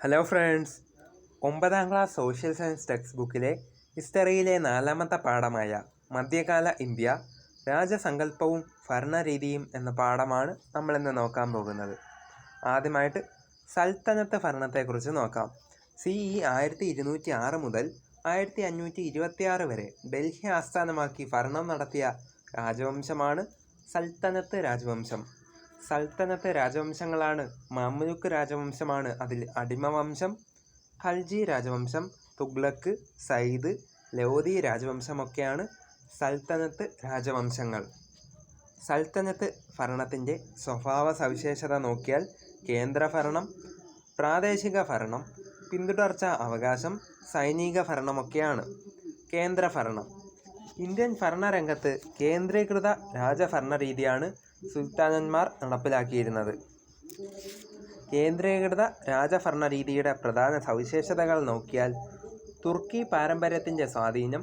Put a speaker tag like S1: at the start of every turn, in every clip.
S1: Hello friends ഒമ്പതാം class social science text ബുക്കിലെ ഹിസ്റ്ററിയിലെ നാലാമത്തെ പാഠമായ മധ്യകാല ഇന്ത്യ രാജസങ്കല്പവും ഭരണരീതിയും എന്ന പാഠമാണ് നമ്മളിന്ന് നോക്കാൻ പോകുന്നത്. ആദ്യമായിട്ട് സൽത്തനത്ത് ഭരണത്തെക്കുറിച്ച് നോക്കാം. സി ഇ ആയിരത്തി ഇരുന്നൂറ്റി ആറ് മുതൽ ആയിരത്തി അഞ്ഞൂറ്റി ഇരുപത്തി ആറ് വരെ ഡൽഹി ആസ്ഥാനമാക്കി ഭരണം നടത്തിയ രാജവംശമാണ് സൽത്തനത്ത് രാജവംശം. സൽത്തനത്ത് രാജവംശങ്ങളാണ്. മംലൂക്ക് രാജവംശമാണ്. അതിൽ അടിമവംശം ഖൽജി രാജവംശം തുഗ്ലക്ക് സയ്ദ് ലോധി രാജവംശമൊക്കെയാണ് സൽത്തനത്ത് രാജവംശങ്ങൾ. സൽത്തനത്ത് ഭരണത്തിന്റെ സ്വഭാവ സവിശേഷത നോക്കിയാൽ കേന്ദ്രഭരണം പ്രാദേശിക ഭരണം പിന്തുടർച്ച അവകാശം സൈനിക ഭരണമൊക്കെയാണ് കേന്ദ്രഭരണം. ഇന്ത്യൻ ഭരണരംഗത്ത് കേന്ദ്രീകൃത രാജഭരണ രീതിയാണ് സുൽത്താനന്മാർ നടപ്പിലാക്കിയിരുന്നത്. കേന്ദ്രീകൃത രാജഭരണ രീതിയുടെ പ്രധാന സവിശേഷതകൾ നോക്കിയാൽ തുർക്കി പാരമ്പര്യത്തിന്റെ സ്വാധീനം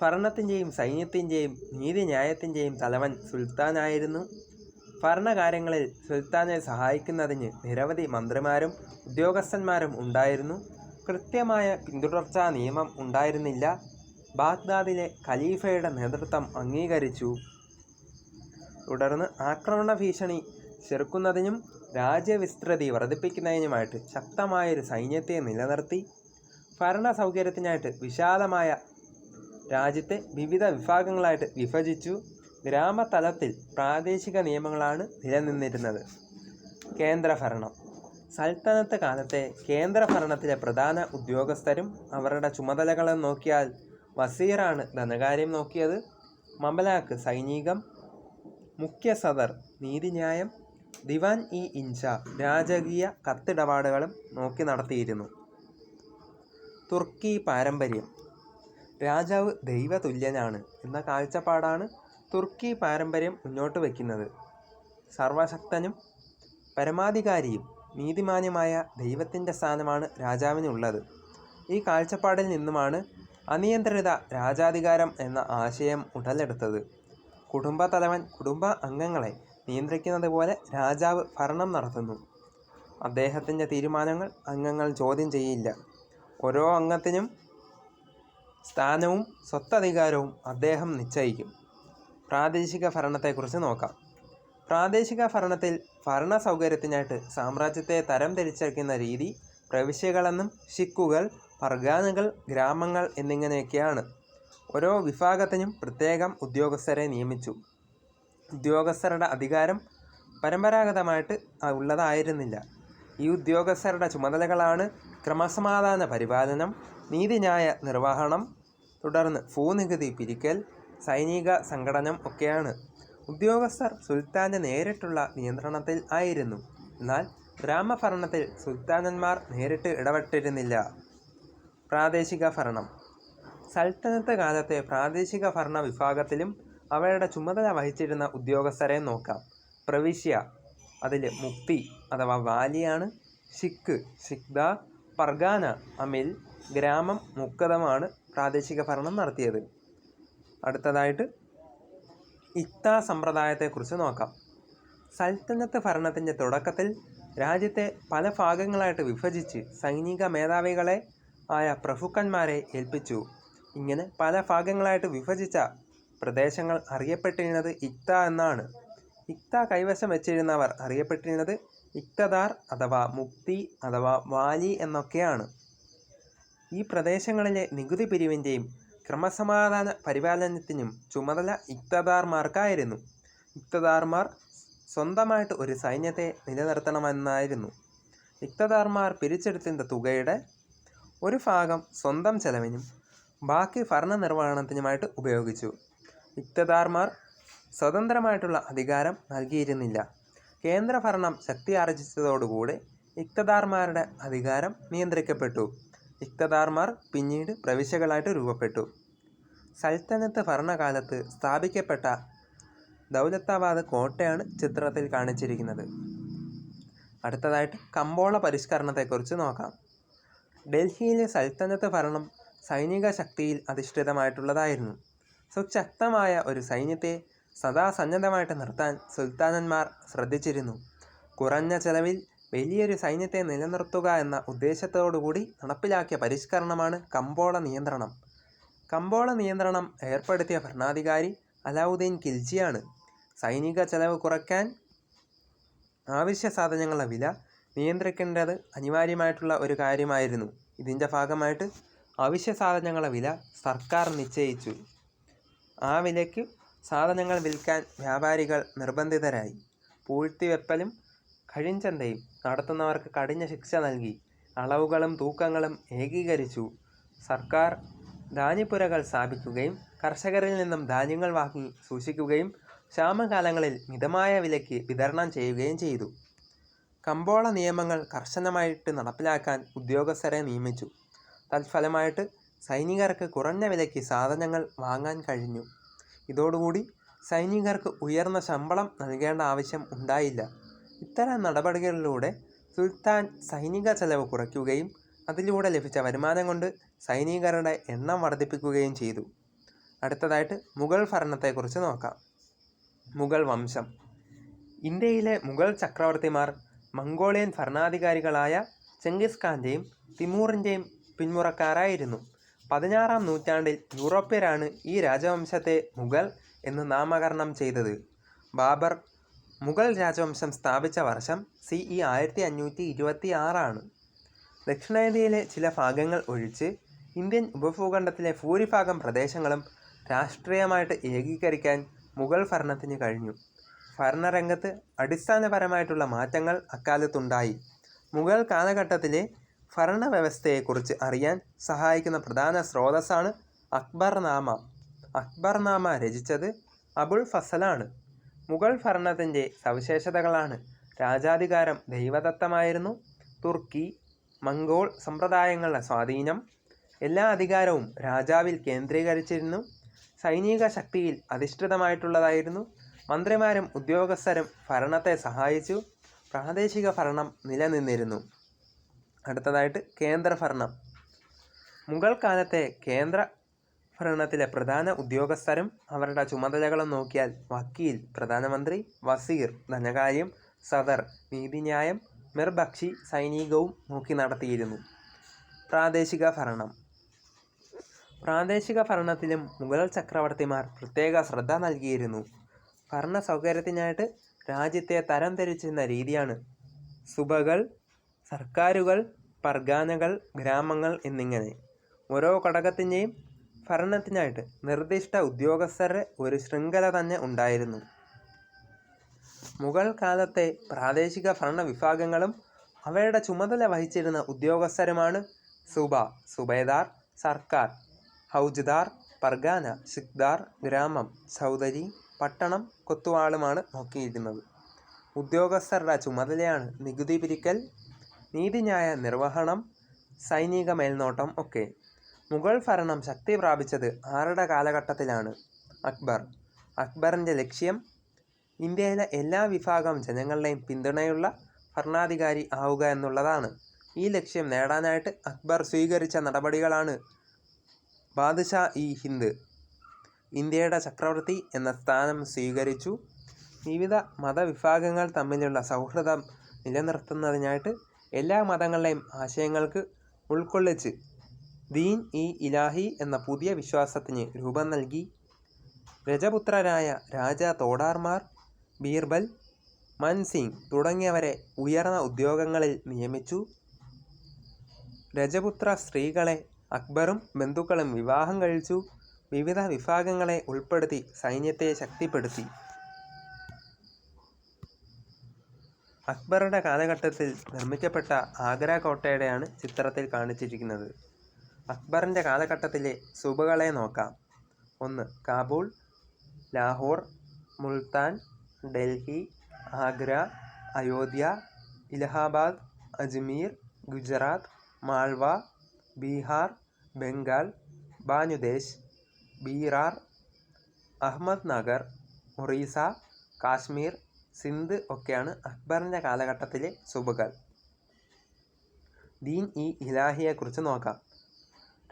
S1: ഭരണത്തിന്റെയും സൈന്യത്തിന്റെയും നീതിന്യായത്തിന്റെയും തലവൻ സുൽത്താനായിരുന്നു. ഭരണകാര്യങ്ങളിൽ സുൽത്താനെ സഹായിക്കുന്നതിന് നിരവധി മന്ത്രിമാരും ഉദ്യോഗസ്ഥന്മാരും ഉണ്ടായിരുന്നു. കൃത്യമായ പിന്തുടർച്ചാ നിയമം ഉണ്ടായിരുന്നില്ല. ബാഗ്ദാദിലെ ഖലീഫയുടെ നേതൃത്വം അംഗീകരിച്ചു. തുടർന്ന് ആക്രമണ ഭീഷണി ചെറുക്കുന്നതിനും രാജ്യവിസ്തൃതി വർദ്ധിപ്പിക്കുന്നതിനുമായിട്ട് ശക്തമായൊരു സൈന്യത്തെ നിലനിർത്തി. ഭരണ സൗകര്യത്തിനായിട്ട് വിശാലമായ രാജ്യത്തെ വിവിധ വിഭാഗങ്ങളായിട്ട് വിഭജിച്ചു. ഗ്രാമതലത്തിൽ പ്രാദേശിക നിയമങ്ങളാണ് നിലനിന്നിരുന്നത്. കേന്ദ്രഭരണം. സൽത്തനത്ത് കാലത്തെ കേന്ദ്രഭരണത്തിലെ പ്രധാന ഉദ്യോഗസ്ഥരും അവരുടെ ചുമതലകളും നോക്കിയാൽ വസീറാണ് ധനകാര്യം നോക്കിയത്. മമലാക്ക് സൈനികം മുഖ്യ സദർ നീതിന്യായം ദിവാൻ ഇ ഇൻച രാജകീയ കത്തിടപാടുകളും നോക്കി നടത്തിയിരുന്നു. തുർക്കി പാരമ്പര്യം. രാജാവ് ദൈവതുല്യനാണ് എന്ന കാഴ്ചപ്പാടാണ് തുർക്കി പാരമ്പര്യം മുന്നോട്ട് വയ്ക്കുന്നത്. സർവശക്തനും പരമാധികാരിയും നീതിമാന്യമായ ദൈവത്തിന്റെ സ്ഥാനമാണ് രാജാവിനുള്ളത്. ഈ കാഴ്ചപ്പാടിൽ നിന്നുമാണ് അനിയന്ത്രിത രാജാധികാരം എന്ന ആശയം ഉടലെടുത്തത്. കുടുംബത്തലവൻ കുടുംബ അംഗങ്ങളെ നിയന്ത്രിക്കുന്നത് പോലെ രാജാവ് ഭരണം നടത്തുന്നു. അദ്ദേഹത്തിന്റെ തീരുമാനങ്ങൾ അംഗങ്ങൾ ചോദ്യം ചെയ്യില്ല. ഓരോ അംഗത്തിനും സ്ഥാനവും സ്വത്തധികാരവും അദ്ദേഹം നിശ്ചയിക്കും. പ്രാദേശിക ഭരണത്തെക്കുറിച്ച് നോക്കാം. പ്രാദേശിക ഭരണത്തിൽ ഭരണ സൗകര്യത്തിനായിട്ട് സാമ്രാജ്യത്തെ തരം തിരിച്ചറിക്കുന്ന രീതി പ്രവിശ്യകളെന്നും ഷിക്കുകൾ പർഗാനകൾ ഗ്രാമങ്ങൾ എന്നിങ്ങനെയൊക്കെയാണ്. ഓരോ വിഭാഗത്തിനും പ്രത്യേകം ഉദ്യോഗസ്ഥരെ നിയമിച്ചു. ഉദ്യോഗസ്ഥരുടെ അധികാരം പരമ്പരാഗതമായിട്ട് ഉള്ളതായിരുന്നില്ല. ഈ ഉദ്യോഗസ്ഥരുടെ ചുമതലകളാണ് ക്രമസമാധാന പരിപാലനം നീതിന്യായ നിർവഹണം തുടർന്ന് ഭൂനികുതി പിരിക്കൽ സൈനിക സംഘടനം ഒക്കെയാണ്. ഉദ്യോഗസ്ഥർ സുൽത്താന്റെ നേരിട്ടുള്ള നിയന്ത്രണത്തിൽ ആയിരുന്നു. എന്നാൽ ഗ്രാമഭരണത്തിൽ സുൽത്താനന്മാർ നേരിട്ട് ഇടപെട്ടിരുന്നില്ല. പ്രാദേശിക ഭരണം. സൽത്തനത്ത് കാലത്തെ പ്രാദേശിക ഭരണ വിഭാഗത്തിലും അവരുടെ ചുമതല വഹിച്ചിരുന്ന ഉദ്യോഗസ്ഥരെ നോക്കാം. പ്രവിശ്യ അതിൽ മുക്തി അഥവാ വാലിയാണ്. ഷിക്ക് ഷിക്ദ പർഗാന അമിൽ ഗ്രാമം മുക്കതമാണ് പ്രാദേശിക ഭരണം നടത്തിയത്. അടുത്തതായിട്ട് ഇത്ത സമ്പ്രദായത്തെക്കുറിച്ച് നോക്കാം. സൽത്തനത്ത് ഭരണത്തിന്റെ തുടക്കത്തിൽ രാജ്യത്തെ പല ഭാഗങ്ങളായിട്ട് വിഭജിച്ച് സൈനിക മേധാവികളെ ആയ പ്രഭുക്കന്മാരെ ഏൽപ്പിച്ചു. ഇങ്ങനെ പല ഭാഗങ്ങളായിട്ട് വിഭജിച്ച പ്രദേശങ്ങൾ അറിയപ്പെട്ടിരുന്നത് ഇക്ത എന്നാണ്. ഇക്ത കൈവശം വെച്ചിരുന്നവർ അറിയപ്പെട്ടിരുന്നത് ഇക്തദാർ അഥവാ മുക്തി അഥവാ വാലി എന്നൊക്കെയാണ്. ഈ പ്രദേശങ്ങളിലെ നികുതി പിരിവിന്റെയും ക്രമസമാധാന പരിപാലനത്തിനും ചുമതല ഇക്തദാർമാർക്കായിരുന്നു. ഇക്തദാർമാർ സ്വന്തമായിട്ട് ഒരു സൈന്യത്തെ നിലനിർത്തണമെന്നായിരുന്നു. ഇക്തദാർമാർ പിരിച്ചെടുത്തിന്റെ തുകയുടെ ഒരു ഭാഗം സ്വന്തം ചെലവിനും ബാക്കി ഭരണനിർവഹണത്തിനുമായിട്ട് ഉപയോഗിച്ചു. ഇക്തദാർമാർ സ്വതന്ത്രമായിട്ടുള്ള അധികാരം നൽകിയിരുന്നില്ല. കേന്ദ്രഭരണം ശക്തി ആർജിച്ചതോടുകൂടി ഇക്തദാർമാരുടെ അധികാരം നിയന്ത്രിക്കപ്പെട്ടു. ഇക്തദാർമാർ പിന്നീട് പ്രവിശ്യകളായിട്ട് രൂപപ്പെട്ടു. സൽത്തനത്ത് ഭരണകാലത്ത് സ്ഥാപിക്കപ്പെട്ട ദൗലത്താബാദ് കോട്ടയാണ് ചിത്രത്തിൽ കാണിച്ചിരിക്കുന്നത്. അടുത്തതായിട്ട് കമ്പോള പരിഷ്കരണത്തെക്കുറിച്ച് നോക്കാം. ഡൽഹിയിലെ സൽത്തനത്ത് ഭരണം സൈനിക ശക്തിയിൽ അധിഷ്ഠിതമായിട്ടുള്ളതായിരുന്നു. സുശക്തമായ ഒരു സൈന്യത്തെ സദാ സന്നദ്ധമായിട്ട് നിർത്താൻ സുൽത്താനന്മാർ ശ്രദ്ധിച്ചിരുന്നു. കുറഞ്ഞ ചെലവിൽ വലിയൊരു സൈന്യത്തെ നിലനിർത്തുക എന്ന ഉദ്ദേശത്തോടുകൂടി നടപ്പിലാക്കിയ പരിഷ്കരണമാണ് കമ്പോള നിയന്ത്രണം. കമ്പോള നിയന്ത്രണം ഏർപ്പെടുത്തിയ ഭരണാധികാരി അലാവുദ്ദീൻ ഖിൽജിയാണ്. സൈനിക ചെലവ് കുറയ്ക്കാൻ ആവശ്യ സാധനങ്ങളുടെ വില നിയന്ത്രിക്കേണ്ടത് അനിവാര്യമായിട്ടുള്ള ഒരു കാര്യമായിരുന്നു. ഇതിന്റെ ഭാഗമായിട്ട് അവശ്യ സാധനങ്ങളുടെ വില സർക്കാർ നിശ്ചയിച്ചു. ആ വിലയ്ക്ക് സാധനങ്ങൾ വിൽക്കാൻ വ്യാപാരികൾ നിർബന്ധിതരായി. പൂഴ്ത്തിവെപ്പലും കഴിഞ്ചന്തയും നടത്തുന്നവർക്ക് കഠിന ശിക്ഷ നൽകി. അളവുകളും തൂക്കങ്ങളും ഏകീകരിച്ചു. സർക്കാർ ധാന്യപ്പുരകൾ സ്ഥാപിക്കുകയും കർഷകരിൽ നിന്നും ധാന്യങ്ങൾ വാങ്ങി സൂക്ഷിക്കുകയും ക്ഷാമകാലങ്ങളിൽ മിതമായ വിലയ്ക്ക് വിതരണം ചെയ്യുകയും ചെയ്തു. കമ്പോള നിയമങ്ങൾ കർശനമായിട്ട് നടപ്പിലാക്കാൻ ഉദ്യോഗസ്ഥരെ നിയമിച്ചു. തത്ഫലമായിട്ട് സൈനികർക്ക് കുറഞ്ഞ വിലയ്ക്ക് സാധനങ്ങൾ വാങ്ങാൻ കഴിഞ്ഞു. ഇതോടുകൂടി സൈനികർക്ക് ഉയർന്ന ശമ്പളം നൽകേണ്ട ആവശ്യം ഉണ്ടായില്ല. ഇത്തരം നടപടികളിലൂടെ സുൽത്താൻ സൈനിക ചെലവ് കുറയ്ക്കുകയും അതിലൂടെ ലഭിച്ച വരുമാനം കൊണ്ട് സൈനികരുടെ എണ്ണം വർദ്ധിപ്പിക്കുകയും ചെയ്തു. അടുത്തതായിട്ട് മുഗൾ ഭരണത്തെക്കുറിച്ച് നോക്കാം. മുഗൾ വംശം. ഇന്ത്യയിലെ മുഗൾ ചക്രവർത്തിമാർ മംഗോളിയൻ ഭരണാധികാരികളായ ചെങ്കിസ് ഖാന്റെയും തിമൂറിന്റെയും പിന്മുറക്കാരായിരുന്നു. പതിനാറാം നൂറ്റാണ്ടിൽ യൂറോപ്യരാണ് ഈ രാജവംശത്തെ മുഗൾ എന്ന് നാമകരണം ചെയ്തത്. ബാബർ മുഗൾ രാജവംശം സ്ഥാപിച്ച വർഷം സി ഇ ആയിരത്തി അഞ്ഞൂറ്റി ഇരുപത്തി ആറാണ് ദക്ഷിണേന്ത്യയിലെ ചില ഭാഗങ്ങൾ ഒഴിച്ച് ഇന്ത്യൻ ഉപഭൂഖണ്ഡത്തിലെ ഭൂരിഭാഗം പ്രദേശങ്ങളും രാഷ്ട്രീയമായിട്ട് ഏകീകരിക്കാൻ മുഗൾ ഭരണത്തിന് കഴിഞ്ഞു. ഭരണരംഗത്ത് അടിസ്ഥാനപരമായിട്ടുള്ള മാറ്റങ്ങൾ അക്കാലത്തുണ്ടായി. മുഗൾ കാലഘട്ടത്തിലെ ഭരണവ്യവസ്ഥയെക്കുറിച്ച് അറിയാൻ സഹായിക്കുന്ന പ്രധാന സ്രോതസ്സാണ് അക്ബർനാമ. അക്ബർനാമ രചിച്ചത് അബുൾ ഫസലാണ്. മുഗൾ ഭരണത്തിന്റെ സവിശേഷതകളാണ്. രാജാധികാരം ദൈവദത്തമായിരുന്നു. തുർക്കി മംഗോൾ സമ്പ്രദായങ്ങളുടെ സ്വാധീനം. എല്ലാ അധികാരവും രാജാവിൽ കേന്ദ്രീകരിച്ചിരുന്നു. സൈനിക ശക്തിയിൽ അധിഷ്ഠിതമായിട്ടുള്ളതായിരുന്നു. മന്ത്രിമാരും ഉദ്യോഗസ്ഥരും ഭരണത്തെ സഹായിച്ചു. പ്രാദേശിക ഭരണം നിലനിന്നിരുന്നു. അടുത്തതായിട്ട് കേന്ദ്രഭരണം. മുഗൾ കാലത്തെ കേന്ദ്ര ഭരണത്തിലെ പ്രധാന ഉദ്യോഗസ്ഥരും അവരുടെ ചുമതലകളും നോക്കിയാൽ വക്കീൽ പ്രധാനമന്ത്രി വസീർ ധനകാര്യം സദർ നീതിന്യായം മിർബക്ഷി സൈനികവും നോക്കി നടത്തിയിരുന്നു. പ്രാദേശിക ഭരണം. പ്രാദേശിക ഭരണത്തിലും മുഗൾ ചക്രവർത്തിമാർ പ്രത്യേക ശ്രദ്ധ നൽകിയിരുന്നു. ഭരണ സൗകര്യത്തിനായിട്ട് രാജ്യത്തെ തരംതിരിച്ചിരുന്ന രീതിയാണ്. സുബകൾ സർക്കാരുകൾ പർഗാനകൾ ഗ്രാമങ്ങൾ എന്നിങ്ങനെ ഓരോ ഘടകത്തിന്റെയും ഭരണത്തിനായിട്ട് നിർദ്ദിഷ്ട ഉദ്യോഗസ്ഥരുടെ ഒരു ശൃംഖല തന്നെ ഉണ്ടായിരുന്നു. മുഗൾ കാലത്തെ പ്രാദേശിക ഭരണ വിഭാഗങ്ങളും അവയുടെ ചുമതല വഹിച്ചിരുന്ന ഉദ്യോഗസ്ഥരുമാണ് സുബ സുബേദാർ സർക്കാർ ഹൗജ്ദാർ പർഗാന സിക്ദാർ ഗ്രാമം സൗദരി പട്ടണം കൊത്തുവാളുമാണ് നോക്കിയിരുന്നത്. ഉദ്യോഗസ്ഥരുടെ ചുമതലയാണ് നികുതി പിരിക്കൽ നീതിന്യായ നിർവഹണം സൈനിക മേൽനോട്ടം ഒക്കെ. മുഗൾ ഭരണം ശക്തി പ്രാപിച്ചത് ആരുടെ കാലഘട്ടത്തിലാണ്? അക്ബർ. അക്ബറിന്റെ ലക്ഷ്യം ഇന്ത്യയിലെ എല്ലാ വിഭാഗം ജനങ്ങളുടെയും പിന്തുണയുള്ള ഭരണാധികാരി ആവുക എന്നുള്ളതാണ്. ഈ ലക്ഷ്യം നേടാനായിട്ട് അക്ബർ സ്വീകരിച്ച നടപടികളാണ് ബാദ്ഷാ ഇ ഹിന്ദ്. ഇന്ത്യയുടെ ചക്രവർത്തി എന്ന സ്ഥാനം സ്വീകരിച്ചു. വിവിധ മതവിഭാഗങ്ങൾ തമ്മിലുള്ള സൗഹൃദം നിലനിർത്തുന്നതിനായിട്ട് എല്ലാ മതങ്ങളുടെയും ആശയങ്ങൾക്ക് ഉൾക്കൊള്ളിച്ച് ദീൻ ഇ ഇലാഹി എന്ന പുതിയ വിശ്വാസത്തിന് രൂപം നൽകി. രജപുത്രരായ രാജ തോടാർമാർ ബീർബൽ മൻസിംഗ് തുടങ്ങിയവരെ ഉയർന്ന ഉദ്യോഗങ്ങളിൽ നിയമിച്ചു. രജപുത്ര സ്ത്രീകളെ അക്ബറും ബന്ധുക്കളും വിവാഹം കഴിച്ചു. വിവിധ വിഭാഗങ്ങളെ ഉൾപ്പെടുത്തി സൈന്യത്തെ ശക്തിപ്പെടുത്തി. അക്ബറുടെ കാലഘട്ടത്തിൽ നിർമ്മിക്കപ്പെട്ട ആഗ്ര കോട്ടയുടെയാണ് ചിത്രത്തിൽ കാണിച്ചിരിക്കുന്നത്. അക്ബറിന്റെ കാലഘട്ടത്തിലെ സുബകളെ നോക്കാം. ഒന്ന് കാബൂൾ ലാഹോർ മുൾത്താൻ ഡൽഹി ആഗ്ര അയോധ്യ ഇലഹാബാദ് അജ്മീർ ഗുജറാത്ത് മാൾവ ബീഹാർ ബംഗാൾ ബാനുദേശ് ബീറാർ അഹമ്മദ് നഗർ ഒറീസ കാശ്മീർ സിന്ധ് ഒക്കെയാണ് അക്ബറിന്റെ കാലഘട്ടത്തിലെ സുബകൾ. ദീൻ ഇ ഇലാഹിയെക്കുറിച്ച് നോക്കാം.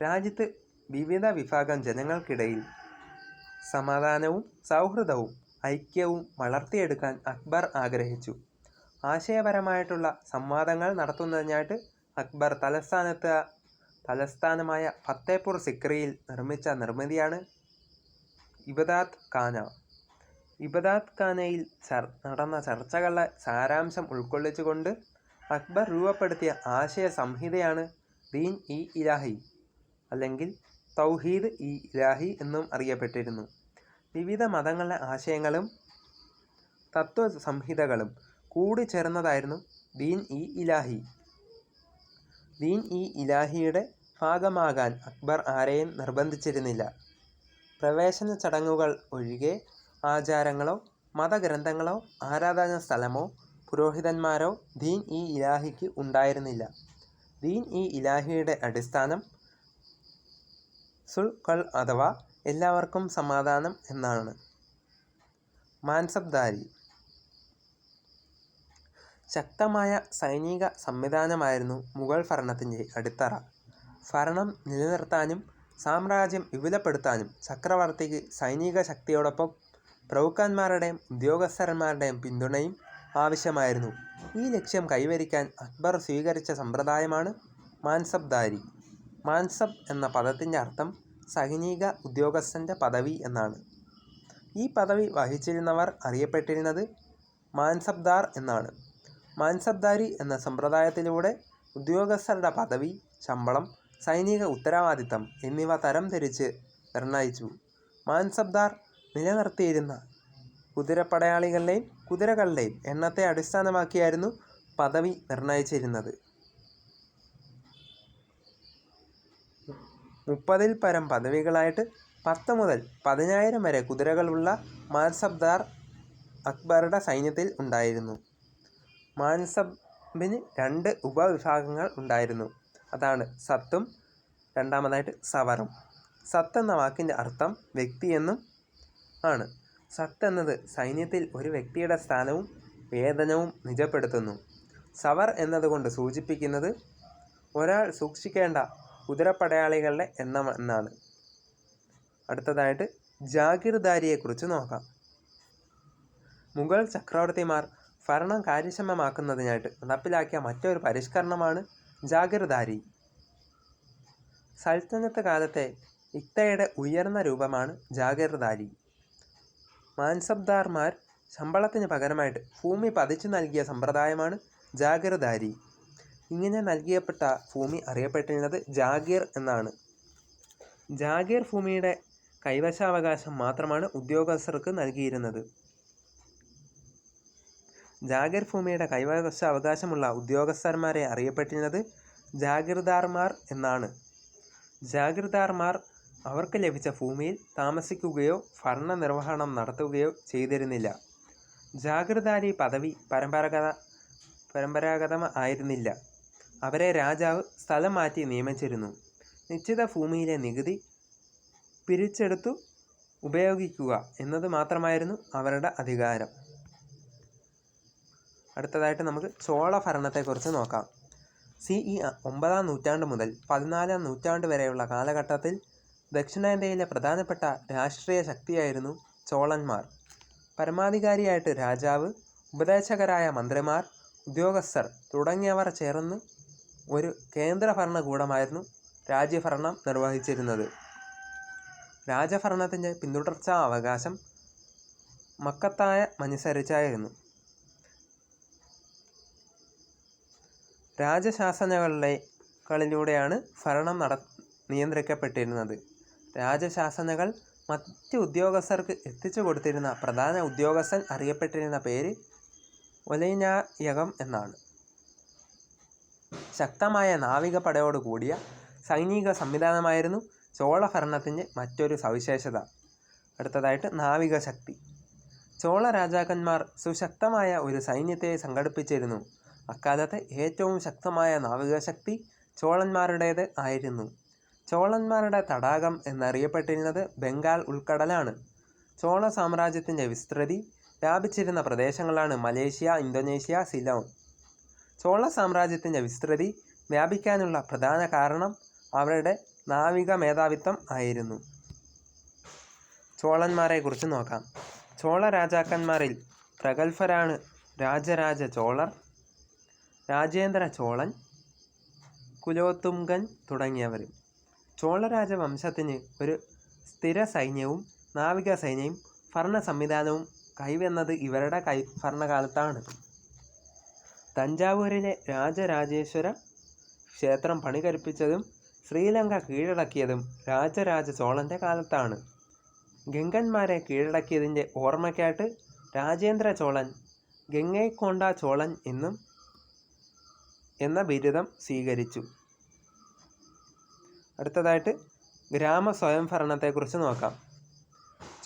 S1: രാജ്യത്ത് വിവിധ വിഭാഗം ജനങ്ങൾക്കിടയിൽ സമാധാനവും സൗഹൃദവും ഐക്യവും വളർത്തിയെടുക്കാൻ അക്ബർ ആഗ്രഹിച്ചു. ആശയപരമായിട്ടുള്ള സംവാദങ്ങൾ നടത്തുന്നതിനായിട്ട് അക്ബർ തലസ്ഥാനത്ത് തലസ്ഥാനമായ ഫത്തേപൂർ സിക്രിയിൽ നിർമ്മിച്ച നിർമ്മിതിയാണ് ഇബദാത്ത് ഖാന. ഇബദാത്ത് ഖാനയിൽ നടന്ന ചർച്ചകളുടെ സാരാംശം ഉൾക്കൊള്ളിച്ചുകൊണ്ട് അക്ബർ രൂപപ്പെടുത്തിയ ആശയ സംഹിതയാണ് ദീൻ ഇ ഇലാഹി അല്ലെങ്കിൽ തൗഹീദ് ഇ ഇലാഹി എന്നും അറിയപ്പെട്ടിരുന്നു. വിവിധ മതങ്ങളുടെ ആശയങ്ങളും തത്വ സംഹിതകളും കൂടിച്ചേർന്നതായിരുന്നു ദീൻ ഇ ഇലാഹി. ദീൻ ഇ ഇലാഹിയുടെ ഭാഗമാകാൻ അക്ബർ ആരെയും നിർബന്ധിച്ചിരുന്നില്ല. പ്രവേശന ചടങ്ങുകൾ ഒഴികെ ആചാരങ്ങളോ മതഗ്രന്ഥങ്ങളോ ആരാധനാ സ്ഥലമോ പുരോഹിതന്മാരോ ദീൻ ഇ ഇലാഹിക്ക് ഉണ്ടായിരുന്നില്ല. ദീൻ ഇ ഇലാഹിയുടെ അടിസ്ഥാനം സുൽ സുൽഖൽ അഥവാ എല്ലാവർക്കും സമാധാനം എന്നാണ്. മാൻസബ്ദാരി. ശക്തമായ സൈനിക സംവിധാനമായിരുന്നു മുഗൾ ഭരണത്തിന്റെ അടിത്തറ. ഭരണം നിലനിർത്താനും സാമ്രാജ്യം വിപുലപ്പെടുത്താനും ചക്രവർത്തിക്ക് സൈനിക ശക്തിയോടൊപ്പം പ്രഭുക്കന്മാരുടെയും ഉദ്യോഗസ്ഥന്മാരുടെയും പിന്തുണയും ആവശ്യമായിരുന്നു. ഈ ലക്ഷ്യം കൈവരിക്കാൻ അക്ബർ സ്വീകരിച്ച സമ്പ്രദായമാണ് മാൻസബ്ദാരി. മാൻസബ് എന്ന പദത്തിന്റെ അർത്ഥം സൈനിക ഉദ്യോഗസ്ഥന്റെ പദവി എന്നാണ്. ഈ പദവി വഹിച്ചിരുന്നവർ അറിയപ്പെട്ടിരുന്നത് മാൻസബ്ദാർ എന്നാണ്. മാൻസബ്ദാരി എന്ന സമ്പ്രദായത്തിലൂടെ ഉദ്യോഗസ്ഥരുടെ പദവി ശമ്പളം സൈനിക ഉത്തരവാദിത്തം എന്നിവ തരംതിരിച്ച് നിർണയിച്ചു. മാൻസബ്ദാർ നിലനിർത്തിയിരുന്ന കുതിരപ്പടയാളികളുടെയും കുതിരകളുടെയും എണ്ണത്തെ അടിസ്ഥാനമാക്കിയായിരുന്നു പദവി നിർണയിച്ചിരുന്നത്. മുപ്പതിൽ പരം പദവികളായിട്ട് പത്ത് മുതൽ പതിനായിരം വരെ കുതിരകളുള്ള മാൻസബ്ദാർ അക്ബറുടെ സൈന്യത്തിൽ ഉണ്ടായിരുന്നു. മാൻസബിന് രണ്ട് ഉപവിഭാഗങ്ങൾ ഉണ്ടായിരുന്നു. അതാണ് സത്തും രണ്ടാമതായിട്ട് സവറും. സത്ത് എന്ന വാക്കിന്റെ അർത്ഥം വ്യക്തി എന്നും ആണ്. സത്ത് എന്നത് സൈന്യത്തിൽ ഒരു വ്യക്തിയുടെ സ്ഥാനവും വേതനവും നിജപ്പെടുത്തുന്നു. സവർ എന്നതുകൊണ്ട് സൂചിപ്പിക്കുന്നത് ഒരാൾ സൂക്ഷിക്കേണ്ട കുതിരപ്പടയാളികളുടെ എണ്ണം എന്നാണ്. അടുത്തതായിട്ട് ജാഗിർദാരിയെക്കുറിച്ച് നോക്കാം. മുഗൾ ചക്രവർത്തിമാർ ഭരണം കാര്യക്ഷമമാക്കുന്നതിനായിട്ട് നടപ്പിലാക്കിയ മറ്റൊരു പരിഷ്കരണമാണ് ജാഗിർദാരി. സൽത്തനത്ത് കാലത്തെ ഇക്തയുടെ ഉയർന്ന രൂപമാണ് ജാഗിർദാരി. മാൻസബ്ദാർമാർ ശമ്പളത്തിന് പകരമായിട്ട് ഭൂമി പതിച്ചു നൽകിയ സമ്പ്രദായമാണ് ജാഗിർദാരി. ഇങ്ങനെ നൽകിയപ്പെട്ട ഭൂമി അറിയപ്പെട്ടിരുന്നത് ജാഗീർ എന്നാണ്. ജാഗീർ ഭൂമിയുടെ കൈവശാവകാശം മാത്രമാണ് ഉദ്യോഗസ്ഥർക്ക് നൽകിയിരുന്നത്. ജാഗീർ ഭൂമിയുടെ കൈവശാവകാശമുള്ള ഉദ്യോഗസ്ഥന്മാരെ അറിയപ്പെട്ടിരുന്നത് ജാഗിർദാർമാർ എന്നാണ്. ജാഗിർദാർമാർ അവർക്ക് ലഭിച്ച ഭൂമിയിൽ താമസിക്കുകയോ ഭരണ നിർവഹണം നടത്തുകയോ ചെയ്തിരുന്നില്ല. ജാഗ്രതാരി പദവി പരമ്പരാഗത പരമ്പരാഗതം ആയിരുന്നില്ല. അവരെ രാജാവ് സ്ഥലം മാറ്റി നിയമിച്ചിരുന്നു. നിശ്ചിത ഭൂമിയിലെ നികുതി പിരിച്ചെടുത്തു ഉപയോഗിക്കുക എന്നത് മാത്രമായിരുന്നു അവരുടെ അധികാരം. അടുത്തതായിട്ട് നമുക്ക് ചോള ഭരണത്തെക്കുറിച്ച് നോക്കാം. സി ഇ ഒമ്പതാം നൂറ്റാണ്ട് മുതൽ പതിനാലാം നൂറ്റാണ്ട് വരെയുള്ള കാലഘട്ടത്തിൽ ദക്ഷിണേന്ത്യയിലെ പ്രധാനപ്പെട്ട രാഷ്ട്രീയ ശക്തിയായിരുന്നു ചോളന്മാർ. പരമാധികാരിയായിട്ട് രാജാവ് ഉപദേശകരായ മന്ത്രിമാർ ഉദ്യോഗസ്ഥർ തുടങ്ങിയവർ ചേർന്ന് ഒരു കേന്ദ്ര ഭരണകൂടമായിരുന്നു രാജ്യഭരണം നിർവഹിച്ചിരുന്നത്. രാജഭരണത്തിന്റെ പിന്തുടർച്ചാ അവകാശം മക്കത്തായ അനുസരിച്ചായിരുന്നു രാജശാസനകളിലെ കളിലൂടെയാണ് ഭരണം നട നിയന്ത്രിക്കപ്പെട്ടിരുന്നത്. രാജശാസനകൾ മറ്റ് ഉദ്യോഗസ്ഥർക്ക് എത്തിച്ചു കൊടുത്തിരുന്ന പ്രധാന ഉദ്യോഗസ്ഥൻ അറിയപ്പെട്ടിരുന്ന പേര് ഒലൈനായകം എന്നാണ്. ശക്തമായ നാവിക പടയോട് കൂടിയ സൈനിക സംവിധാനമായിരുന്നു ചോള ഭരണത്തിന്റെ മറ്റൊരു സവിശേഷത. അടുത്തതായിട്ട് നാവിക ശക്തി ചോള രാജാക്കന്മാർ സുശക്തമായ ഒരു സൈന്യത്തെ സംഘടിപ്പിച്ചിരുന്നു. അക്കാലത്തെ ഏറ്റവും ശക്തമായ നാവികശക്തി ചോളന്മാരുടേത് ആയിരുന്നു. ചോളന്മാരുടെ തടാകം എന്നറിയപ്പെട്ടിരുന്നത് ബംഗാൾ ഉൾക്കടലാണ്. ചോള സാമ്രാജ്യത്തിന്റെ വിസ്തൃതി വ്യാപിച്ചിരുന്ന പ്രദേശങ്ങളാണ് മലേഷ്യ ഇന്തോനേഷ്യ സിലോൺ. ചോള സാമ്രാജ്യത്തിന്റെ വിസ്തൃതി വ്യാപിക്കാനുള്ള പ്രധാന കാരണം അവരുടെ നാവിക മേധാവിത്വം ആയിരുന്നു. ചോളന്മാരെക്കുറിച്ച് നോക്കാം. ചോള രാജാക്കന്മാരിൽ പ്രഗത്ഭരാണ് രാജരാജ ചോളർ രാജേന്ദ്ര ചോളൻ കുലോത്തുംഗൻ തുടങ്ങിയവരും ചോളരാജ വംശത്തിന് ഒരു സ്ഥിര സൈന്യവും നാവിക സൈന്യവും ഭരണ സംവിധാനവും കൈവന്നത് ഇവരുടെ കൈ ഭരണകാലത്താണ്. തഞ്ചാവൂരിലെ രാജരാജേശ്വര ക്ഷേത്രം പണികഴിപ്പിച്ചതും ശ്രീലങ്ക കീഴടക്കിയതും രാജരാജ ചോളന്റെ കാലത്താണ്. ഗംഗന്മാരെ കീഴടക്കിയതിന്റെ ഓർമ്മയ്ക്കായിട്ട് രാജേന്ദ്ര ചോളൻ ഗംഗൈക്കൊണ്ട ചോളൻ എന്നും എന്ന ബിരുദം സ്വീകരിച്ചു. അടുത്തതായിട്ട് ഗ്രാമ സ്വയംഭരണത്തെക്കുറിച്ച് നോക്കാം.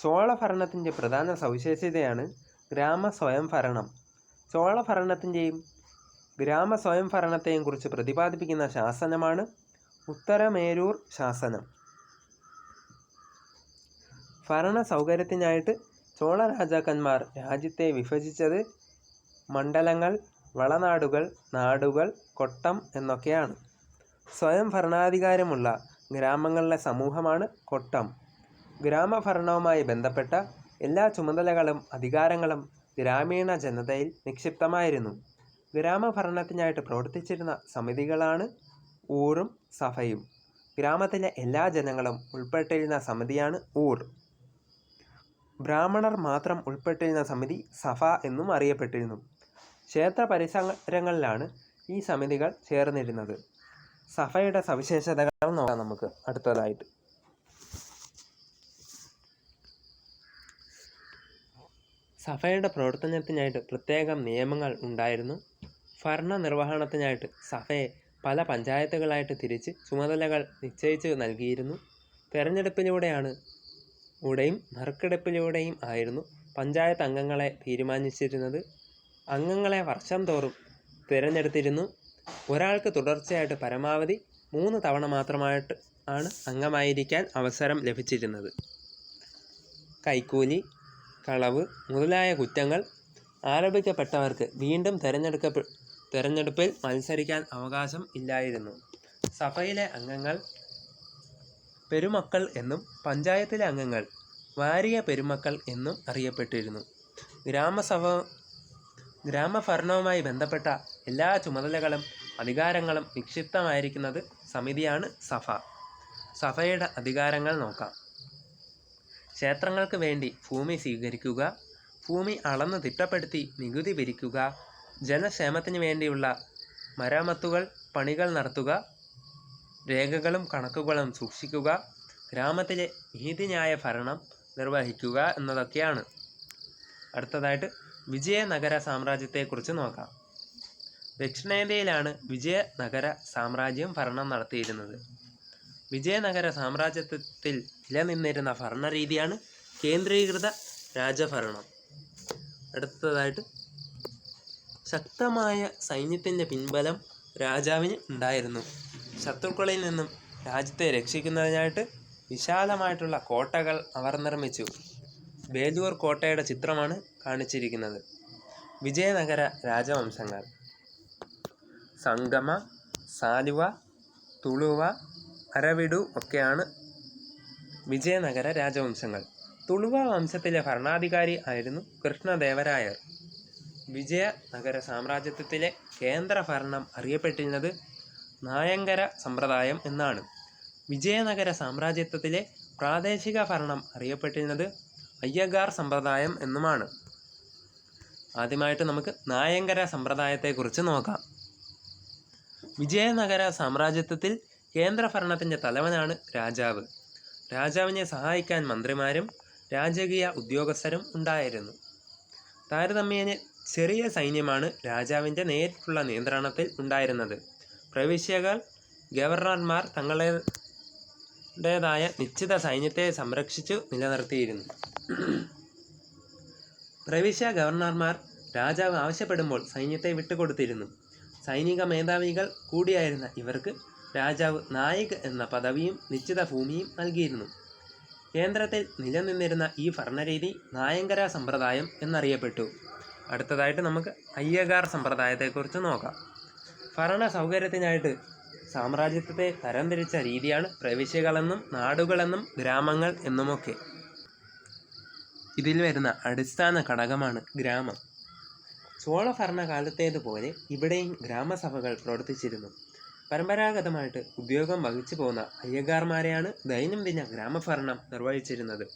S1: ചോള ഭരണത്തിന്റെ പ്രധാന സവിശേഷതയാണ് ഗ്രാമ സ്വയംഭരണം. ചോള ഭരണത്തിന്റെയും ഗ്രാമ സ്വയംഭരണത്തെയും കുറിച്ച് പ്രതിപാദിപ്പിക്കുന്ന ശാസനമാണ് ഉത്തരമേരൂർ ശാസനം. ഭരണ സൗകര്യത്തിനായിട്ട് ചോള രാജാക്കന്മാർ രാജ്യത്തെ വിഭജിച്ചത് മണ്ഡലങ്ങൾ വളനാടുകൾ നാടുകൾ കൊട്ടം എന്നൊക്കെയാണ്. സ്വയം ഭരണാധികാരമുള്ള ഗ്രാമങ്ങളിലെ സമൂഹമാണ് കൊട്ടം. ഗ്രാമഭരണവുമായി ബന്ധപ്പെട്ട എല്ലാ ചുമതലകളും അധികാരങ്ങളും ഗ്രാമീണ ജനതയിൽ നിക്ഷിപ്തമായിരുന്നു. ഗ്രാമഭരണത്തിനായിട്ട് പ്രവർത്തിച്ചിരുന്ന സമിതികളാണ് ഊറും സഭയും. ഗ്രാമത്തിലെ എല്ലാ ജനങ്ങളും ഉൾപ്പെട്ടിരുന്ന സമിതിയാണ് ഊർ. ബ്രാഹ്മണർ മാത്രം ഉൾപ്പെട്ടിരുന്ന സമിതി സഭ എന്നും അറിയപ്പെട്ടിരുന്നു. ക്ഷേത്ര പരിസരങ്ങളിലാണ് ഈ സമിതികൾ ചേർന്നിരുന്നത്. സഭയുടെ സവിശേഷതകൾ നോക്കാം നമുക്ക് അടുത്തതായിട്ട്. സഫയുടെ പ്രവർത്തനത്തിനായിട്ട് പ്രത്യേകം നിയമങ്ങൾ ഉണ്ടായിരുന്നു. ഭരണ നിർവഹണത്തിനായിട്ട് സഫയെ പല പഞ്ചായത്തുകളായിട്ട് തിരിച്ച് ചുമതലകൾ നിശ്ചയിച്ച് നൽകിയിരുന്നു. തെരഞ്ഞെടുപ്പിലൂടെയാണ് ൂടെയും നറുക്കെടുപ്പിലൂടെയും ആയിരുന്നു പഞ്ചായത്ത് അംഗങ്ങളെ തീരുമാനിച്ചിരുന്നത്. അംഗങ്ങളെ വർഷം തോറും തിരഞ്ഞെടുത്തിരുന്നു. ഒരാൾക്ക് തുടർച്ചയായിട്ട് പരമാവധി മൂന്ന് തവണ മാത്രമായിട്ട് ആണ് അംഗമായിരിക്കാൻ അവസരം ലഭിച്ചിരുന്നത്. കൈക്കൂലി കളവ് മുതലായ കുറ്റങ്ങൾ ആരോപിക്കപ്പെട്ടവർക്ക് വീണ്ടും തിരഞ്ഞെടുക്കപ്പെ തിരഞ്ഞെടുപ്പിൽ മത്സരിക്കാൻ അവകാശം ഇല്ലായിരുന്നു. സഭയിലെ അംഗങ്ങൾ പെരുമക്കൾ എന്നും പഞ്ചായത്തിലെ അംഗങ്ങൾ വാരിയ പെരുമക്കൾ എന്നും അറിയപ്പെട്ടിരുന്നു. ഗ്രാമസഭ ഗ്രാമഭരണവുമായി ബന്ധപ്പെട്ട എല്ലാ ചുമതലകളും അധികാരങ്ങളും നിക്ഷിപ്തമായിരിക്കുന്നത് സമിതിയാണ് സഫ സഫയുടെ അധികാരങ്ങൾ നോക്കാം. ക്ഷേത്രങ്ങൾക്ക് വേണ്ടി ഭൂമി സ്വീകരിക്കുക ഭൂമി അളന്ന് തിട്ടപ്പെടുത്തി നികുതി പിരിക്കുക ജനക്ഷേമത്തിന് വേണ്ടിയുള്ള മരാമത്തുകൾ പണികൾ നടത്തുക രേഖകളും കണക്കുകളും സൂക്ഷിക്കുക ഗ്രാമത്തിലെ നീതിന്യായ ഭരണം നിർവഹിക്കുക എന്നതൊക്കെയാണ്. അടുത്തതായിട്ട് വിജയനഗര സാമ്രാജ്യത്തെക്കുറിച്ച് നോക്കാം. ദക്ഷിണേന്ത്യയിലാണ് വിജയനഗര സാമ്രാജ്യം ഭരണം നടത്തിയിരുന്നത്. വിജയനഗര സാമ്രാജ്യത്വത്തിൽ നിലനിന്നിരുന്ന ഭരണരീതിയാണ് കേന്ദ്രീകൃത രാജഭരണം. അടുത്തതായിട്ട് ശക്തമായ സൈന്യത്തിന്റെ പിൻബലം രാജാവിന് ഉണ്ടായിരുന്നു. ശത്രുക്കളിൽ നിന്നും രാജ്യത്തെ രക്ഷിക്കുന്നതിനായിട്ട് വിശാലമായിട്ടുള്ള കോട്ടകൾ അവർ നിർമ്മിച്ചു. ബേലൂർ കോട്ടയുടെ ചിത്രമാണ് കാണിച്ചിരിക്കുന്നത്. വിജയനഗര രാജവംശങ്ങൾ. സംഗമ സാലുവ തുളുവ അരവിഡു ഒക്കെയാണ് വിജയനഗര രാജവംശങ്ങൾ. തുളുവ വംശത്തിലെ ഭരണാധികാരി ആയിരുന്നു കൃഷ്ണദേവരായർ. വിജയനഗര സാമ്രാജ്യത്വത്തിലെ കേന്ദ്ര ഭരണം അറിയപ്പെട്ടിരുന്നത് നായങ്കര സമ്പ്രദായം എന്നാണ്. വിജയനഗര സാമ്രാജ്യത്വത്തിലെ പ്രാദേശിക ഭരണം അറിയപ്പെട്ടിരുന്നത് അയ്യഗാർ സമ്പ്രദായം എന്നുമാണ്. ആദ്യമായിട്ട് നമുക്ക് നായങ്കര സമ്പ്രദായത്തെക്കുറിച്ച് നോക്കാം. വിജയനഗര സാമ്രാജ്യത്വത്തിൽ കേന്ദ്രഭരണത്തിന്റെ തലവനാണ് രാജാവ്. രാജാവിനെ സഹായിക്കാൻ മന്ത്രിമാരും രാജകീയ ഉദ്യോഗസ്ഥരും ഉണ്ടായിരുന്നു. താരതമ്യേന ചെറിയ സൈന്യമാണ് രാജാവിന്റെ നേരിട്ടുള്ള നിയന്ത്രണത്തിൽ ഉണ്ടായിരുന്നത്. പ്രവിശ്യകൾ ഗവർണർമാർ തങ്ങളുടേതായ നിശ്ചിത സൈന്യത്തെ സംരക്ഷിച്ചു നിലനിർത്തിയിരുന്നു. പ്രവിശ്യ ഗവർണർമാർ രാജാവ് ആവശ്യപ്പെടുമ്പോൾ സൈന്യത്തെ വിട്ടുകൊടുത്തിരുന്നു. സൈനിക മേധാവികൾ കൂടിയായിരുന്ന ഇവർക്ക് രാജാവ് നായിക് എന്ന പദവിയും നിശ്ചിത ഭൂമിയും നൽകിയിരുന്നു. കേന്ദ്രത്തിൽ നിലനിന്നിരുന്ന ഈ ഭരണരീതി നായങ്കര സമ്പ്രദായം എന്നറിയപ്പെട്ടു. അടുത്തതായിട്ട് നമുക്ക് അയ്യകാർ സമ്പ്രദായത്തെക്കുറിച്ച് നോക്കാം. ഭരണ സൗകര്യത്തിനായിട്ട് സാമ്രാജ്യത്തെ തരംതിരിച്ച രീതിയാണ് പ്രവിശ്യകളെന്നും നാടുകളെന്നും ഗ്രാമങ്ങൾ എന്നുമൊക്കെ. ഇതിൽ വരുന്ന അടിസ്ഥാന ഘടകമാണ് ഗ്രാമം. ചോള ഭരണകാലത്തേതുപോലെ ഇവിടെയും ഗ്രാമസഭകൾ പ്രവർത്തിച്ചിരുന്നു. പരമ്പരാഗതമായിട്ട് ഉദ്യോഗം വഹിച്ചു പോന്ന അയ്യകാർമാരെയാണ് ദൈനംദിന ഗ്രാമഭരണം നിർവഹിച്ചിരുന്നത്.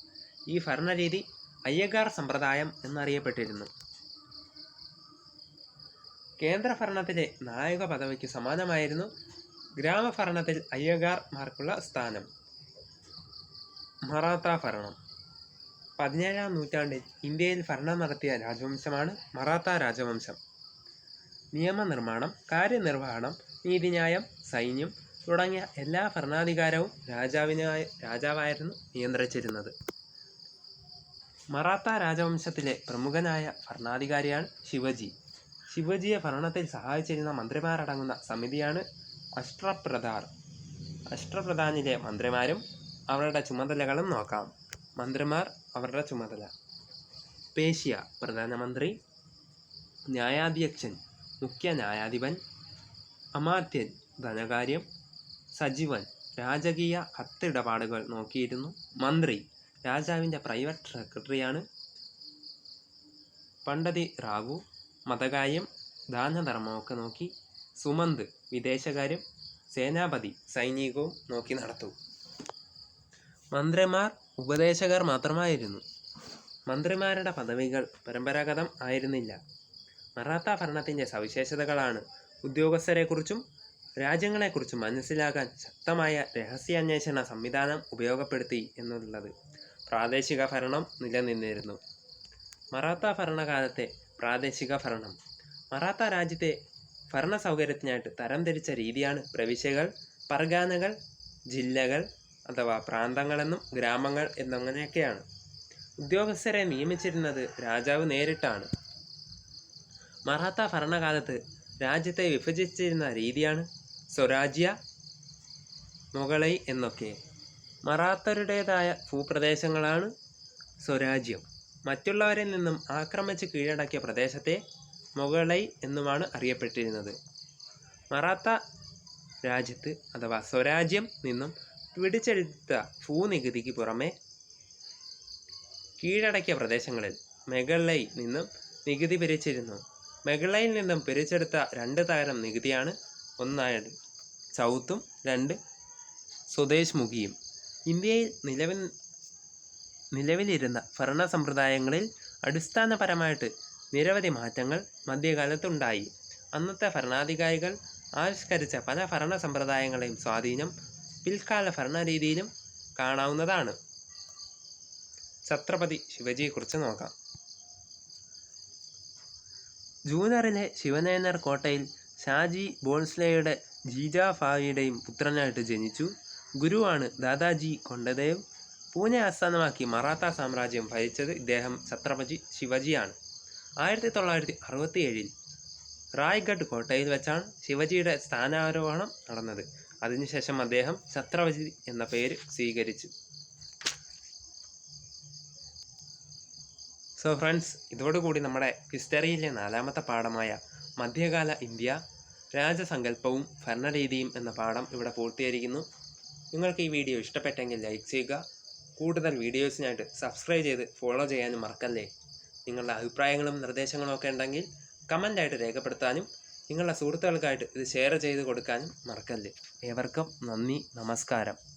S1: ഈ ഭരണരീതി അയ്യകാർ സമ്പ്രദായം എന്നറിയപ്പെട്ടിരുന്നു. കേന്ദ്രഭരണത്തിലെ നായക പദവിക്ക് സമാനമായിരുന്നു ഗ്രാമഭരണത്തിൽ അയ്യകാർമാർക്കുള്ള സ്ഥാനം. മറാത്ത ഭരണം. പതിനേഴാം നൂറ്റാണ്ടിൽ ഇന്ത്യയിൽ ഭരണം നടത്തിയ രാജവംശമാണ് മറാത്ത രാജവംശം. നിയമനിർമ്മാണം കാര്യനിർവഹണം നീതിന്യായം സൈന്യം തുടങ്ങിയ എല്ലാ ഭരണാധികാരവും രാജാവിനായ രാജാവായിരുന്നു നിയന്ത്രിച്ചിരുന്നത്. മറാത്ത രാജവംശത്തിലെ പ്രമുഖനായ ഭരണാധികാരിയാണ് ശിവജി. ശിവജിയെ ഭരണത്തിൽ സഹായിച്ചിരുന്ന മന്ത്രിമാരടങ്ങുന്ന സമിതിയാണ് അഷ്ട്രപ്രധാർ. അഷ്ട്രപ്രധാനിലെ മന്ത്രിമാരും അവരുടെ ചുമതലകളും നോക്കാം. മന്ത്രിമാർ അവരുടെ ചുമതല. പേശ്യ പ്രധാനമന്ത്രി. ന്യായാധ്യക്ഷൻ മുഖ്യ ന്യായാധിപൻ. അമാത്യൻ ധനകാര്യം. സജീവൻ രാജകീയ കത്തിടപാടുകൾ നോക്കിയിരുന്നു. മന്ത്രി രാജാവിന്റെ പ്രൈവറ്റ് സെക്രട്ടറിയാണ്. പണ്ഡതി റാവു മതകാര്യം ദാനധർമ്മമൊക്കെ നോക്കി. സുമന്ത് വിദേശകാര്യം. സേനാപതി സൈനികവും നോക്കി നടത്തും. മന്ത്രിമാർ ഉപദേശകർ മാത്രമായിരുന്നു. മന്ത്രിമാരുടെ പദവികൾ പരമ്പരാഗതം ആയിരുന്നില്ല. മറാത്ത ഭരണത്തിന്റെ സവിശേഷതകളാണ് ഉദ്യോഗസ്ഥരെക്കുറിച്ചും രാജ്യങ്ങളെക്കുറിച്ചും മനസ്സിലാക്കാൻ ശക്തമായ രഹസ്യാന്വേഷണ സംവിധാനം ഉപയോഗപ്പെടുത്തി എന്നുള്ളത് പ്രാദേശിക ഭരണം നിലനിന്നിരുന്നു. മറാത്ത ഭരണകാലത്തെ പ്രാദേശിക ഭരണം. മറാത്ത രാജ്യത്തെ ഭരണ സൗകര്യത്തിനായിട്ട് തരംതിരിച്ച രീതിയാണ് പ്രവിശ്യകൾ പർഗാനകൾ ജില്ലകൾ അഥവാ പ്രാന്തങ്ങളെന്നും ഗ്രാമങ്ങൾ എന്നങ്ങനെയൊക്കെയാണ്. ഉദ്യോഗസ്ഥരെ നിയമിച്ചിരുന്നത് രാജാവ് നേരിട്ടാണ്. മറാത്ത ഭരണകാലത്ത് രാജ്യത്തെ വിഭജിച്ചിരുന്ന രീതിയാണ് സ്വരാജ്യ മുകളൈ എന്നൊക്കെ. മറാത്തരുടേതായ ഭൂപ്രദേശങ്ങളാണ് സ്വരാജ്യം. മറ്റുള്ളവരിൽ നിന്നും ആക്രമിച്ച് കീഴടക്കിയ പ്രദേശത്തെ മുകളൈ എന്നുമാണ് അറിയപ്പെട്ടിരുന്നത്. മറാത്ത രാജ്യത്ത് അഥവാ സ്വരാജ്യം നിന്നും പിടിച്ചെടുത്ത ഭൂനികുതിക്ക് പുറമെ കീഴടക്കിയ പ്രദേശങ്ങളിൽ മെഗളൈ നിന്നും നികുതി പിരിച്ചിരുന്നു. മെഗളയിൽ നിന്നും പിരിച്ചെടുത്ത രണ്ട് തരം നികുതിയാണ് ഒന്നായത് ചൗത്തും രണ്ട് സ്വദേശ് ഇന്ത്യയിൽ നിലവിൽ നിലവിലിരുന്ന ഭരണ സമ്പ്രദായങ്ങളിൽ അടിസ്ഥാനപരമായിട്ട് നിരവധി മാറ്റങ്ങൾ മധ്യകാലത്തുണ്ടായി. അന്നത്തെ ഭരണാധികാരികൾ ആവിഷ്കരിച്ച പല ഭരണ സമ്പ്രദായങ്ങളെയും സ്വാധീനം പിൽക്കാല ഭരണരീതിയിലും കാണാവുന്നതാണ്. ഛത്രപതി ശിവജിയെക്കുറിച്ച് നോക്കാം. ജൂനറിലെ ശിവനേനർ കോട്ടയിൽ ഷാജി ബോൺസ്ലെയുടെ ജീജാഫായിയുടെയും പുത്രനായിട്ട് ജനിച്ചു. ഗുരുവാണ് ദാദാജി കൊണ്ടദേവ്. പൂനെ ആസ്ഥാനമാക്കി മറാത്ത സാമ്രാജ്യം ഭരിച്ചത് ഇദ്ദേഹം ഛത്രപതി ശിവജിയാണ്. ആയിരത്തി തൊള്ളായിരത്തി അറുപത്തി ഏഴിൽ റായ്ഗഡ് കോട്ടയിൽ വെച്ചാണ് ശിവജിയുടെ സ്ഥാനാരോഹണം നടന്നത്. അതിനുശേഷം അദ്ദേഹം ഛത്രപതി എന്ന പേര് സ്വീകരിച്ചു. സോ ഫ്രണ്ട്സ് ഇതോടുകൂടി നമ്മുടെ ഹിസ്റ്ററിയിലെ നാലാമത്തെ പാഠമായ മധ്യകാല ഇന്ത്യ രാജസങ്കല്പവും ഭരണരീതിയും എന്ന പാഠം ഇവിടെ പൂർത്തീകരിക്കുന്നു. നിങ്ങൾക്ക് ഈ വീഡിയോ ഇഷ്ടപ്പെട്ടെങ്കിൽ ലൈക്ക് ചെയ്യുക. കൂടുതൽ വീഡിയോസിനായിട്ട് സബ്സ്ക്രൈബ് ചെയ്ത് ഫോളോ ചെയ്യാനും മറക്കല്ലേ? നിങ്ങളുടെ അഭിപ്രായങ്ങളും നിർദ്ദേശങ്ങളും ഒക്കെ ഉണ്ടെങ്കിൽ കമന്റായിട്ട് രേഖപ്പെടുത്താനും നിങ്ങളുടെ സുഹൃത്തുക്കൾക്കായിട്ട് ഇത് ഷെയർ ചെയ്ത് കൊടുക്കാനും മറക്കല്ലേ. ഏവർക്കും നന്ദി നമസ്കാരം.